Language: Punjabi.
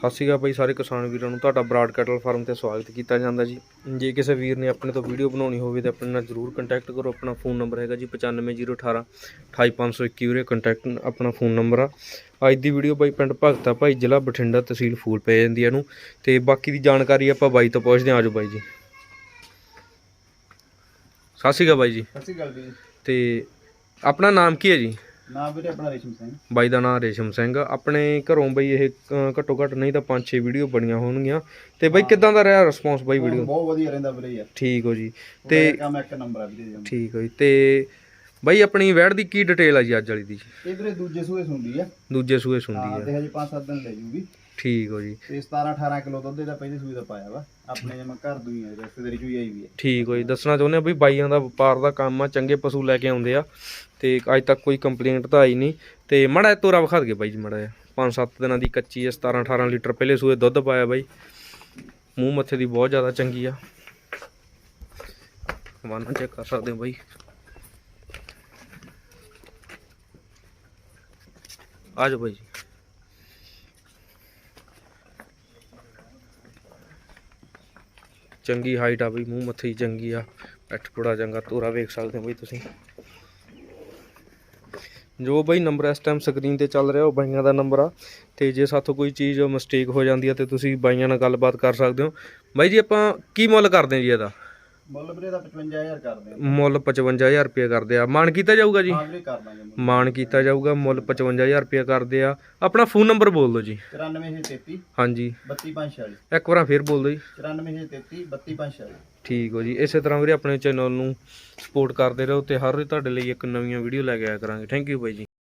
ਸਤਿ ਸ਼੍ਰੀ ਅਕਾਲ ਬਾਈ ਸਾਰੇ ਕਿਸਾਨ ਵੀਰਾਂ ਨੂੰ। ਤੁਹਾਡਾ ਬਰਾਡ ਕੈਟਲ ਫਾਰਮ ਤੇ ਸਵਾਗਤ ਕੀਤਾ ਜਾਂਦਾ ਜੀ। ਜੇ ਕਿਸੇ ਵੀਰ ਨੇ ਆਪਣੇ ਤੋਂ ਵੀਡੀਓ ਬਣਾਉਣੀ ਹੋਵੇ ਤਾਂ ਆਪਣੇ ਨਾਲ ਜਰੂਰ ਕੰਟੈਕਟ ਕਰੋ। ਆਪਣਾ ਫੋਨ ਨੰਬਰ ਹੈਗਾ ਜੀ 95018 28521 ਉਰੇ ਕੰਟੈਕਟ ਆਪਣਾ ਫੋਨ ਨੰਬਰ ਆ। ਅੱਜ ਦੀ ਵੀਡੀਓ ਬਾਈ ਪਿੰਡ ਭਗਤਾ ਭਾਈ ਜ਼ਿਲ੍ਹਾ ਬਠਿੰਡਾ ਤਹਿਸੀਲ ਫੂਲ ਪੈ ਜਾਂਦੀ ਇਹਨੂੰ। ਤੇ ਬਾਕੀ ਦੀ ਜਾਣਕਾਰੀ ਆਪਾਂ ਬਾਈ ਤੋਂ ਪੁੱਛਦੇ ਆਜੋ ਬਾਈ ਜੀ। ਸਤਿ ਸ਼੍ਰੀ ਅਕਾਲ ਬਾਈ ਜੀ। ਸਤਿ ਸ਼੍ਰੀ ਅਕਾਲ ਜੀ। ਤੇ ਆਪਣਾ ਨਾਮ ਕੀ ਹੈ ਜੀ? ਨਾਮ ਵੀਰੇ ਆਪਣਾ ਰੇਸ਼ਮ ਸਿੰਘ। ਬਾਈ ਦਾ ਨਾਮ ਰੇਸ਼ਮ ਸਿੰਘ। ਆਪਣੇ ਘਰੋਂ ਬਈ ਇਹ ਅ, ਘੱਟੋ ਘੱਟ ਨਹੀਂ ਤਾਂ 5-6 ਵੀਡੀਓ ਬਣੀਆਂ ਹੋਣਗੀਆਂ। ਤੇ ਬਈ ਕਿਦਾਂ ਦਾ ਰਿਹਾ ਰਿਸਪੌਂਸ ਬਾਈ ਵੀਡੀਓ? ਬਹੁਤ ਵਧੀਆ ਰਹਿੰਦਾ ਵੀਰੇ ਯਾਰ। ਠੀਕ ਹੋ ਜੀ। ਤੇ ਤੇ ਕੰਮ ਇੱਕ ਨੰਬਰ ਆ ਵੀਰੇ ਜਮ ਠੀਕ ਹੋ ਜੀ। ਤੇ ਬਾਈ ਆਪਣੀ ਵੈੜ ਦੀ ਕੀ ਡਿਟੇਲ ਆ ਜੀ ਅੱਜ ਵਾਲੀ ਦੀ ਇਹ ਵੀਰੇ ਦੂਜੇ ਸੂਏ ਸੁੰਦੀ ਆ। ਦੂਜੇ ਸੂਏ ਹਾਂ ਸੁੰਦੀ ਤੇ ਆ ਹਜੇ 5-7 ਦਿਨ ਲੈ ਜੂਗੀ। ਠੀਕ ਹੋ ਜੀ। ਤੇ 17 18 ਕਿਲੋ ਦੁੱਧ ਇਹਦਾ ਪਹਿਲੇ ਸੂਏ ਦਾ ਪਾਇਆ ਵਾ। ਆਪਣੇ ਜਮ ਘਰ ਦੂਈ ਆ ਰਿਸ਼ਤੇਦਾਰੀ ਚੋਂ ਹੀ ਆਈ ਵੀ ਹੈ ਠੀਕ ਹੋ ਜੀ ਦੱਸਣਾ ਚਾਹੁੰਦੇ ਆ ਬਈ ਬਾਈਆਂ ਦਾ ਵਪਾਰ ਦਾ ਕੰਮ ਆ ਚੰਗੇ ਪਸ਼ੂ ਲੈ ਕੇ ਆਉਂਦੇ ਆ। ਤੇ ਅੱਜ ਤੱਕ ਕੋਈ ਕੰਪਲੇਂਟ ਤਾਂ ਆਈ ਨਹੀਂ। ਤੇ ਮੜਾ ਤੋਰਾ ਵਿਖਾ ਦਗੇ ਬਾਈ ਜੀ ਮੜਾ 5-7 ਦਿਨਾਂ ਦੀ ਕੱਚੀ ਹੈ 17-18 ਲੀਟਰ ਪਹਿਲੇ ਸੂਏ ਦੁੱਧ ਪਾਇਆ ਬਾਈ। ਮੂੰਹ ਮੱਥੇ ਦੀ ਬਹੁਤ ਜ਼ਿਆਦਾ ਚੰਗੀ ਆ। ਵਾਨਾ ਚੈੱਕ ਕਰ ਸਕਦੇ ਹੋ ਬਾਈ। ਆ ਜਾਓ ਬਾਈ ਚੰਗੀ ਹਾਈਟ ਆ ਬਈ, ਮੂੰਹ ਮੱਥੇ ਹੀ ਚੰਗੀ ਆ। ਪਿੱਠ ਬੜਾ ਚੰਗਾ ਤੋਰਾ ਵੇਖ ਸਕਦੇ ਹੋ ਬਈ ਤੁਸੀਂ। ਜੋ ਬਈ ਨੰਬਰ ਇਸ ਟਾਈਮ ਸਕਰੀਨ ਤੇ ਚੱਲ ਰਿਹਾ, ਉਹ ਬਾਈਆਂ ਦਾ ਨੰਬਰ ਆ। ਤੇ ਜੇ ਸਾਥੋਂ ਕੋਈ ਚੀਜ਼ ਮਿਸਟੇਕ ਹੋ ਜਾਂਦੀ ਆ, ਤੇ ਤੁਸੀਂ ਬਾਈਆਂ ਨਾਲ ਗੱਲਬਾਤ ਕਰ ਸਕਦੇ ਹੋ। ਬਾਈ ਜੀ, ਆਪਾਂ ਕੀ ਮੁੱਲ ਕਰਦੇ ਹਾਂ ਜੀ ਇਹਦਾ? ਮੁੱਲ ਵੀਰੇ ਦਾ 55000 ਕਰਦੇ ਆ। ਮੁੱਲ 55000 ਰੁਪਏ ਕਰਦੇ ਆ। ਮਾਨ ਕੀਤਾ ਜਾਊਗਾ ਜੀ? ਹਾਂ ਵੀਰੇ ਕਰ ਦਾਂਗੇ ਮੁੱਲ। ਮਾਨ ਕੀਤਾ ਜਾਊਗਾ ਮੁੱਲ 55000 ਰੁਪਏ ਕਰਦੇ ਆ। ਆਪਣਾ ਫੋਨ ਨੰਬਰ ਬੋਲ ਦਿਓ ਜੀ। 94633 ਹਾਂਜੀ। 3245 ਇੱਕ ਵਾਰ ਫੇਰ ਬੋਲ ਦਿਓ ਜੀ। 94633 3245 ਠੀਕ ਹੋ ਜੀ। ਇਸੇ ਤਰ੍ਹਾਂ ਵੀਰੇ ਆਪਣੇ ਚੈਨਲ ਨੂੰ ਸਪੋਰਟ ਕਰਦੇ ਰਹੋ ਤੇ ਹਰ ਰੋਜ਼ ਤੁਹਾਡੇ ਲਈ ਇੱਕ ਨਵੀਂ ਵੀਡੀਓ ਲੈ ਕੇ ਆਇਆ ਕਰਾਂਗੇ। ਥੈਂਕ ਯੂ ਬਾਈ ਜੀ।